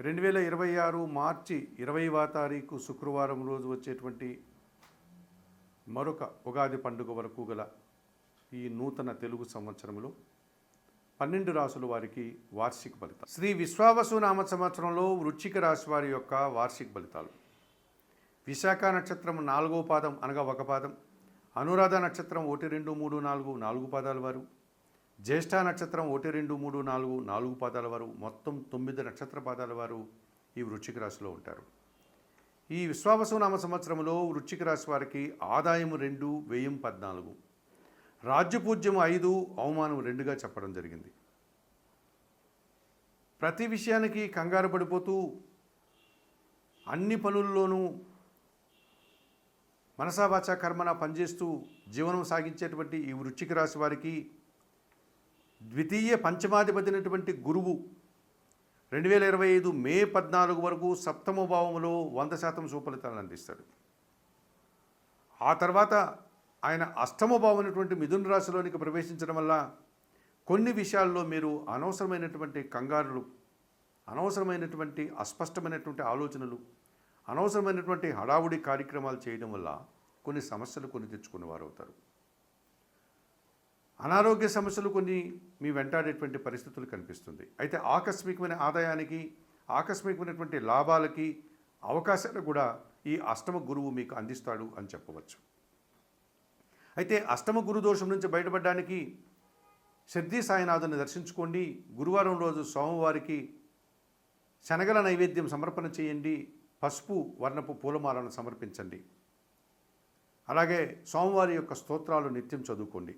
రెండు వేల ఇరవై ఆరు మార్చి ఇరవైవ తారీఖు శుక్రవారం రోజు వచ్చేటువంటి మరొక ఉగాది పండుగ వరకు గల ఈ నూతన తెలుగు సంవత్సరంలో పన్నెండు రాసుల వారికి వార్షిక ఫలితాలు. శ్రీ విశ్వావసు నామ సంవత్సరంలో వృశ్చిక రాశి వారి యొక్క వార్షిక ఫలితాలు. విశాఖ నక్షత్రం నాలుగో పాదం అనగా ఒక పాదం. అనురాధ నక్షత్రం ఒకటి రెండు మూడు నాలుగు నాలుగు పాదాల వారు. జ్యేష్ఠ నక్షత్రం ఒకటి రెండు మూడు నాలుగు నాలుగు పాదాల వారు మొత్తం తొమ్మిది నక్షత్ర పాదాల వారు ఈ వృశ్చిక రాశిలో ఉంటారు. ఈ విశ్వావసనామ సంవత్సరంలో వృశ్చిక రాశి వారికి ఆదాయం రెండు వ్యయం పద్నాలుగు. రాజ్యపూజ్యం ఐదు అవమానం రెండుగా చెప్పడం జరిగింది. ప్రతి విషయానికి కంగారు పడిపోతూ అన్ని పనుల్లోనూ మనసావాచ కర్మన పనిచేస్తూ జీవనం సాగించేటువంటి ఈ వృశ్చిక రాశి వారికి ద్వితీయ పంచమాధిపతినటువంటి గురువు రెండు వేల ఇరవై ఐదు మే పద్నాలుగు వరకు సప్తమ భావంలో వంద శాతం సుఫలితాలను అందిస్తాడు. ఆ తర్వాత ఆయన అష్టమ భావం అనేటువంటి మిథున రాశిలోనికి ప్రవేశించడం వల్ల కొన్ని విషయాల్లో మీరు అనవసరమైనటువంటి కంగారులు అనవసరమైనటువంటి అస్పష్టమైనటువంటి ఆలోచనలు అనవసరమైనటువంటి హడావుడి కార్యక్రమాలు చేయడం వల్ల కొన్ని సమస్యలు కొని తెచ్చుకునేవారు అవుతారు అనారోగ్య సమస్యలు కొన్ని మీ వెంటాడేటువంటి పరిస్థితులు కనిపిస్తుంది. అయితే ఆకస్మికమైన ఆదాయానికి ఆకస్మికమైనటువంటి లాభాలకి అవకాశాలు కూడా ఈ అష్టమ గురువు మీకు అందిస్తాడు అని చెప్పవచ్చు. అయితే అష్టమ గురు దోషం నుంచి బయటపడడానికి సిద్ధి సాయినాథుని దర్శించుకోండి. గురువారం రోజు సోమవారికి శనగల నైవేద్యం సమర్పణ చేయండి. పసుపు వర్ణపు పూలమాలను సమర్పించండి. అలాగే సోమవారి యొక్క స్తోత్రాలు నిత్యం చదువుకోండి.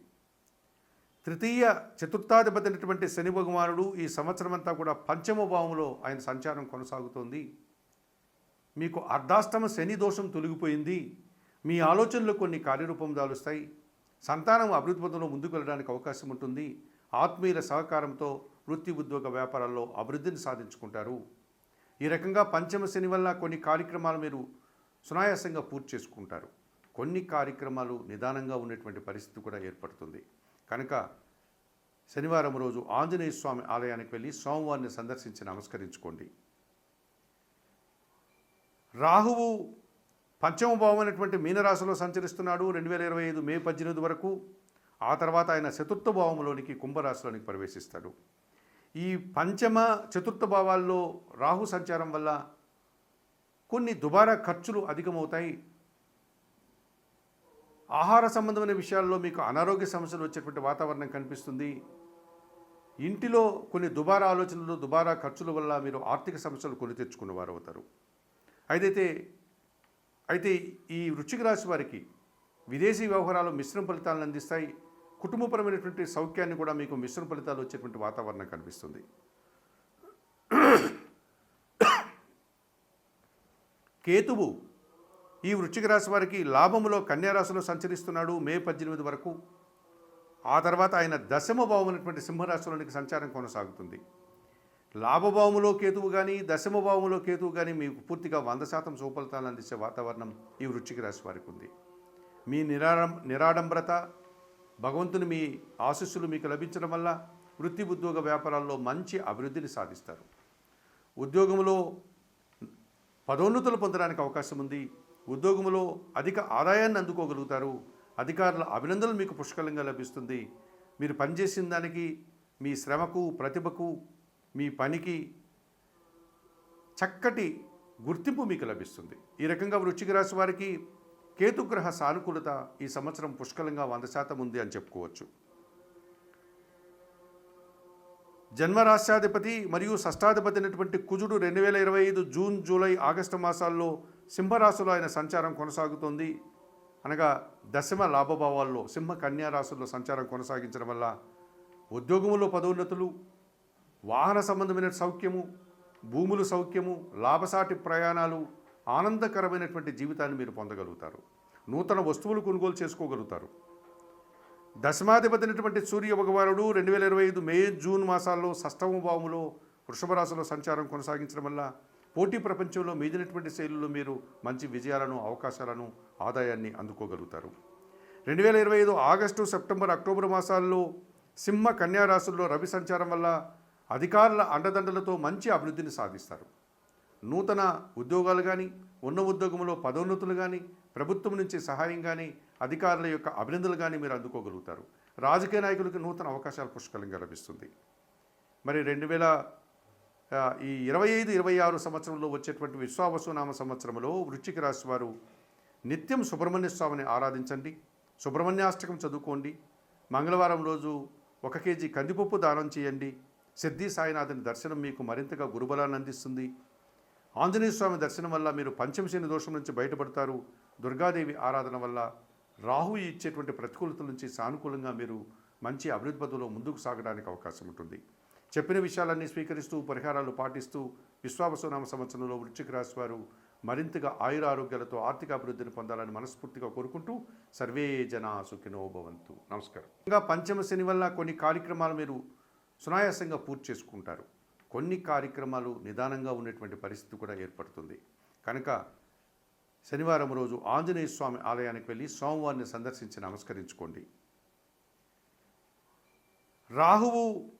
తృతీయ చతుర్థాధిపతి అయినటువంటి శని భగవానుడు ఈ సంవత్సరం అంతా కూడా పంచమ భావంలో ఆయన సంచారం కొనసాగుతోంది. మీకు అర్ధాష్టమ శని దోషం తొలగిపోయింది. మీ ఆలోచనలు కొన్ని కార్యరూపం దాలుస్తాయి. సంతానం అభివృద్ధి పథంలో ముందుకు వెళ్ళడానికి అవకాశం ఉంటుంది. ఆత్మీయుల సహకారంతో వృత్తి ఉద్యోగ వ్యాపారాల్లో అభివృద్ధిని సాధించుకుంటారు. ఈ రకంగా పంచమ శని వల్ల కొన్ని కార్యక్రమాలు మీరు సునాయాసంగా పూర్తి చేసుకుంటారు. కొన్ని కార్యక్రమాలు నిదానంగా ఉన్నటువంటి పరిస్థితి కూడా ఏర్పడుతుంది. కనుక శనివారం రోజు ఆంజనేయ స్వామి ఆలయానికి వెళ్ళి సోమవారిని సందర్శించి నమస్కరించుకోండి. రాహువు పంచమ భావం అనేటువంటి మీనరాశిలో సంచరిస్తున్నాడు. రెండు వేల ఇరవై ఐదు మే పద్దెనిమిది వరకు ఆ తర్వాత ఆయన చతుర్థ భావంలోనికి కుంభరాశిలోనికి ప్రవేశిస్తాడు. ఈ పంచమ చతుర్థ భావాల్లో రాహు సంచారం వల్ల కొన్ని దుబారా ఖర్చులు అధికమవుతాయి. ఆహార సంబంధమైన విషయాల్లో మీకు అనారోగ్య సమస్యలు వచ్చేటువంటి వాతావరణం కనిపిస్తుంది. ఇంటిలో కొన్ని దుబారా ఆలోచనలు దుబారా ఖర్చుల వల్ల మీరు ఆర్థిక సమస్యలు కొని తెచ్చుకున్న వారు అవుతారు. అయితే అయితే ఈ వృశ్చిక రాశి వారికి విదేశీ వ్యవహారాలు మిశ్రమ ఫలితాలను అందిస్తాయి. కుటుంబపరమైనటువంటి సౌఖ్యాన్ని కూడా మీకు మిశ్రమ ఫలితాలు వచ్చేటువంటి వాతావరణం కనిపిస్తుంది. కేతువు ఈ వృశ్చిక రాశి వారికి లాభములో కన్యారాశిలో సంచరిస్తున్నాడు మే పద్దెనిమిది వరకు. ఆ తర్వాత ఆయన దశమ భావమైనటువంటి సింహరాశిలోనికి సంచారం కొనసాగుతుంది. లాభభావములో కేతువు కానీ దశమ భావములో కేతువు కానీ మీకు పూర్తిగా వంద శాతం సుఫలితాలు అందించే వాతావరణం ఈ వృశ్చిక రాశి వారికి ఉంది. మీ నిరాడం నిరాడంబరత భగవంతుని మీ ఆశస్సులు మీకు లభించడం వల్ల వృత్తి ఉద్యోగ వ్యాపారాల్లో మంచి అభివృద్ధిని సాధిస్తారు. ఉద్యోగంలో పదోన్నతులు పొందడానికి అవకాశం ఉంది. ఉద్యోగంలో అధిక ఆదాయాన్ని అందుకోగలుగుతారు. అధికారుల అభినందనలు మీకు పుష్కలంగా లభిస్తుంది. మీరు పనిచేసిన దానికి మీ శ్రమకు ప్రతిభకు మీ పనికి చక్కటి గుర్తింపు మీకు లభిస్తుంది. ఈ రకంగా వృశ్చిక రాశి వారికి కేతుగ్రహ సానుకూలత ఈ సంవత్సరం పుష్కలంగా వంద శాతం ఉంది అని చెప్పుకోవచ్చు. జన్మరాష్ట్రాధిపతి మరియు షష్టాధిపతి అయినటువంటి కుజుడు రెండు వేల ఇరవై ఐదు జూన్ జూలై ఆగస్టు మాసాల్లో సింహరాశిలో ఆయన సంచారం కొనసాగుతుంది. అనగా దశమ లాభభావాల్లో సింహ కన్యా రాశుల్లో సంచారం కొనసాగించడం వల్ల ఉద్యోగంలో పదోన్నతులు వాహన సంబంధమైన సౌఖ్యము భూములు సౌఖ్యము లాభసాటి ప్రయాణాలు ఆనందకరమైనటువంటి జీవితాన్ని మీరు పొందగలుగుతారు. నూతన వస్తువులు కొనుగోలు చేసుకోగలుగుతారు. దశమాధిపతినటువంటి సూర్య భగవానుడు రెండు వేల ఇరవై ఐదు మే జూన్ మాసాల్లో షష్టమ భావములో వృషభ రాశిలో సంచారం కొనసాగించడం వల్ల పోటీ ప్రపంచంలో మీదినటువంటి శైలుల్లో మీరు మంచి విజయాలను అవకాశాలను ఆదాయాన్ని అందుకోగలుగుతారు. రెండు వేల ఇరవై ఐదు ఆగస్టు సెప్టెంబర్ అక్టోబర్ మాసాల్లో సింహ కన్యారాశుల్లో రవి సంచారం వల్ల అధికారుల అండదండలతో మంచి అభివృద్ధిని సాధిస్తారు. నూతన ఉద్యోగాలు కానీ ఉన్న ఉద్యోగంలో పదోన్నతులు కానీ ప్రభుత్వం నుంచి సహాయం కానీ అధికారుల యొక్క అభినందనలు కానీ మీరు అందుకోగలుగుతారు. రాజకీయ నాయకులకు నూతన అవకాశాలు పుష్కలంగా లభిస్తుంది. మరి రెండు వేల ఈ ఇరవై ఐదు ఇరవై ఆరు సంవత్సరంలో వచ్చేటువంటి విశ్వావసునామ సంవత్సరంలో వృశ్చిక రాశి వారు నిత్యం సుబ్రహ్మణ్య స్వామిని ఆరాధించండి. సుబ్రహ్మణ్యాష్టకం చదువుకోండి. మంగళవారం రోజు ఒక కేజీ కందిపప్పు దానం చేయండి. సిద్ధి సాయినాథుని దర్శనం మీకు మరింతగా గురుబలాన్ని అందిస్తుంది. ఆంజనేయ స్వామి దర్శనం వల్ల మీరు పంచమశని దోషం నుంచి బయటపడతారు. దుర్గాదేవి ఆరాధన వల్ల రాహు ఇచ్చేటువంటి ప్రతికూలతల నుంచి సానుకూలంగా మీరు మంచి అభివృద్ధి పదవిలో ముందుకు సాగడానికి అవకాశం ఉంటుంది. చెప్పిన విషయాలన్నీ స్వీకరిస్తూ పరిహారాలు పాటిస్తూ విశ్వావసనామ సంవత్సరంలో వృశ్చిక రాశి వారు మరింతగా ఆయుర ఆరోగ్యాలతో ఆర్థిక అభివృద్ధిని పొందాలని మనస్ఫూర్తిగా కోరుకుంటూ సర్వే జన సుఖినో భవంతు. నమస్కారం. ఇంకా పంచమ శని వల్ల కొన్ని కార్యక్రమాలు మీరు సునాయాసంగా పూర్తి చేసుకుంటారు. కొన్ని కార్యక్రమాలు నిదానంగా ఉన్నటువంటి పరిస్థితి కూడా ఏర్పడుతుంది. కనుక శనివారం రోజు ఆంజనేయ స్వామి ఆలయానికి వెళ్ళి స్వామివారిని సందర్శించి నమస్కరించుకోండి. రాహువు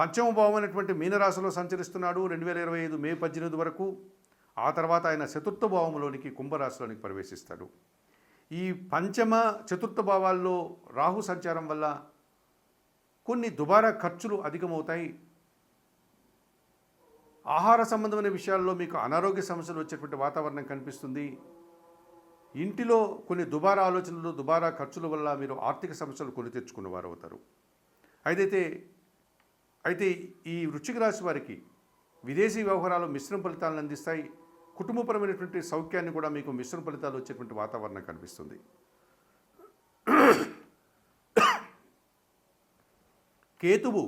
పంచమ అనేటువంటి మీనరాశిలో సంచరిస్తున్నాడు రెండు వేల ఇరవై ఐదు మే పద్దెనిమిది వరకు. ఆ తర్వాత ఆయన చతుర్థ భావంలోనికి కుంభరాశిలోనికి ప్రవేశిస్తాడు. ఈ పంచమ చతుర్థ భావాల్లో రాహు సంచారం వల్ల కొన్ని దుబారా ఖర్చులు అధికమవుతాయి. ఆహార సంబంధమైన విషయాల్లో మీకు అనారోగ్య సమస్యలు వచ్చేటువంటి వాతావరణం కనిపిస్తుంది. ఇంటిలో కొన్ని దుబారా ఆలోచనలు దుబారా ఖర్చుల వల్ల మీరు ఆర్థిక సమస్యలు కొని తెచ్చుకున్న వారు అవుతారు అయితే అయితే ఈ వృశ్చిక రాశి వారికి విదేశీ వ్యవహారాలు మిశ్రమ ఫలితాలను అందిస్తాయి. కుటుంబపరమైనటువంటి సౌఖ్యాన్ని కూడా మీకు మిశ్రమ ఫలితాలు వచ్చేటువంటి వాతావరణం కనిపిస్తుంది. కేతువు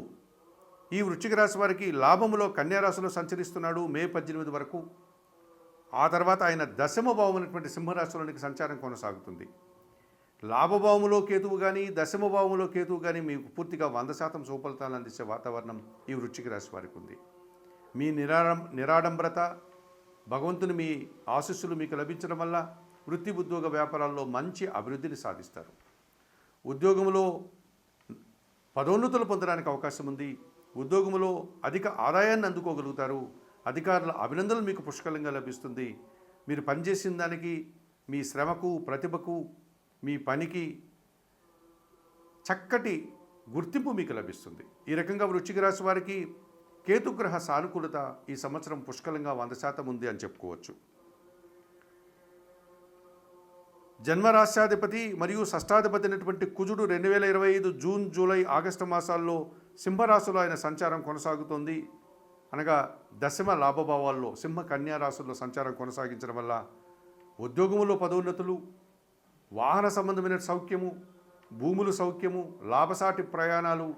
ఈ వృశ్చిక రాశి వారికి లాభములో కన్యారాశిలో సంచరిస్తున్నాడు మే పద్దెనిమిది వరకు. ఆ తర్వాత ఆయన దశమ భావమైనటువంటి సింహరాశిలోనికి సంచారం కొనసాగుతుంది. లాభభావములో కేతువు కానీ దశమ భావములో కేతువు కానీ మీకు పూర్తిగా వంద శాతం సుఫలితాలను అందించే వాతావరణం ఈ వృశ్చిక రాశి వారికి ఉంది. మీ నిరాడం నిరాడంబరత భగవంతుని మీ ఆశస్సులు మీకు లభించడం వల్ల వృత్తి ఉద్యోగ వ్యాపారాల్లో మంచి అభివృద్ధిని సాధిస్తారు. ఉద్యోగంలో పదోన్నతులు పొందడానికి అవకాశం ఉంది. ఉద్యోగంలో అధిక ఆదాయాన్ని అందుకోగలుగుతారు. అధికారుల అభినందనలు మీకు పుష్కలంగా లభిస్తుంది. మీరు పనిచేసిన దానికి మీ శ్రమకు ప్రతిభకు మీ పనికి చక్కటి గుర్తింపు మీకు లభిస్తుంది. ఈ రకంగా వృశ్చిక రాశి వారికి కేతుగ్రహ సానుకూలత ఈ సంవత్సరం పుష్కలంగా వంద శాతం ఉంది అని చెప్పుకోవచ్చు. జన్మరాశ్యాధిపతి మరియు షష్టాధిపతి అయినటువంటి కుజుడు రెండు వేల ఇరవై ఐదు జూన్ జూలై ఆగస్టు మాసాల్లో సింహరాశిలో ఆయన సంచారం కొనసాగుతోంది. అనగా దశమ లాభభావాల్లో సింహ కన్యా రాశుల్లో సంచారం కొనసాగించడం వల్ల ఉద్యోగంలో పదోన్నతులు వాహన సంబంధమైన సౌఖ్యము భూములు సౌఖ్యము లాభసాటి ప్రయాణాలు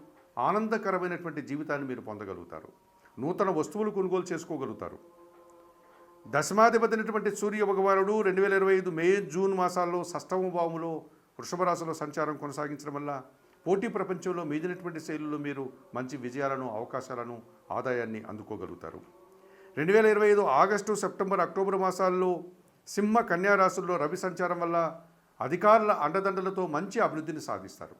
ఆనందకరమైనటువంటి జీవితాన్ని మీరు పొందగలుగుతారు. నూతన వస్తువులు కొనుగోలు చేసుకోగలుగుతారు. దశమాధిపతినటువంటి సూర్య భగవానుడు రెండు వేల ఇరవై ఐదు మే జూన్ మాసాల్లో సష్టమ భావములో వృషభ రాశిలో సంచారం కొనసాగించడం వల్ల పోటీ ప్రపంచంలో మీదినటువంటి శైలుల్లో మీరు మంచి విజయాలను అవకాశాలను ఆదాయాన్ని అందుకోగలుగుతారు. రెండు వేల ఇరవై ఐదు ఆగస్టు సెప్టెంబర్ అక్టోబర్ మాసాల్లో సింహ కన్యా రాశుల్లో రవి సంచారం వల్ల అధికారుల అండదండలతో మంచి అభివృద్ధిని సాధిస్తారు.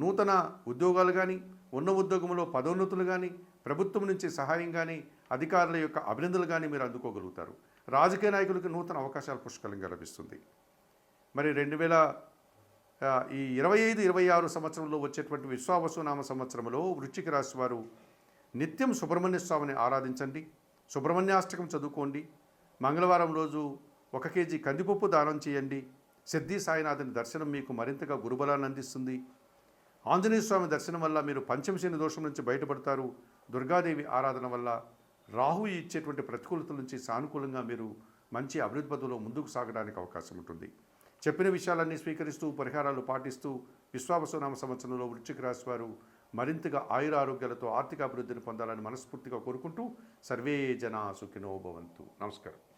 నూతన ఉద్యోగాలు కానీ ఉన్న ఉద్యోగంలో పదోన్నతులు కానీ ప్రభుత్వం నుంచి సహాయం కానీ అధికారుల యొక్క అభినందనలు కానీ మీరు అందుకోగలుగుతారు. రాజకీయ నాయకులకు నూతన అవకాశాలు పుష్కలంగా లభిస్తుంది. మరి రెండు వేల ఈ ఇరవై ఐదు ఇరవై ఆరు సంవత్సరంలో వచ్చేటువంటి విశ్వావసునామ సంవత్సరంలో వృశ్చిక రాశి వారు నిత్యం సుబ్రహ్మణ్య స్వామిని ఆరాధించండి. సుబ్రహ్మణ్యాష్టకం చదువుకోండి. మంగళవారం రోజు ఒక కేజీ కందిపప్పు దానం చేయండి. సిద్ధి సాయినాథుని దర్శనం మీకు మరింతగా గురుబలాన్ని అందిస్తుంది. ఆంజనేయ స్వామి దర్శనం వల్ల మీరు పంచమశని దోషం నుంచి బయటపడతారు. దుర్గాదేవి ఆరాధన వల్ల రాహు ఇచ్చేటువంటి ప్రతికూలతల నుంచి సానుకూలంగా మీరు మంచి అభివృద్ధి పదవిలో ముందుకు సాగడానికి అవకాశం ఉంటుంది. చెప్పిన విషయాలన్నీ స్వీకరిస్తూ పరిహారాలు పాటిస్తూ విశ్వావసనామ సంవత్సరంలో వృశ్చిక రాశి వారు మరింతగా ఆయురారోగ్యాలతో ఆర్థిక అభివృద్ధిని పొందాలని మనస్ఫూర్తిగా కోరుకుంటూ సర్వే జనా సుఖినో భవంతు. నమస్కారం.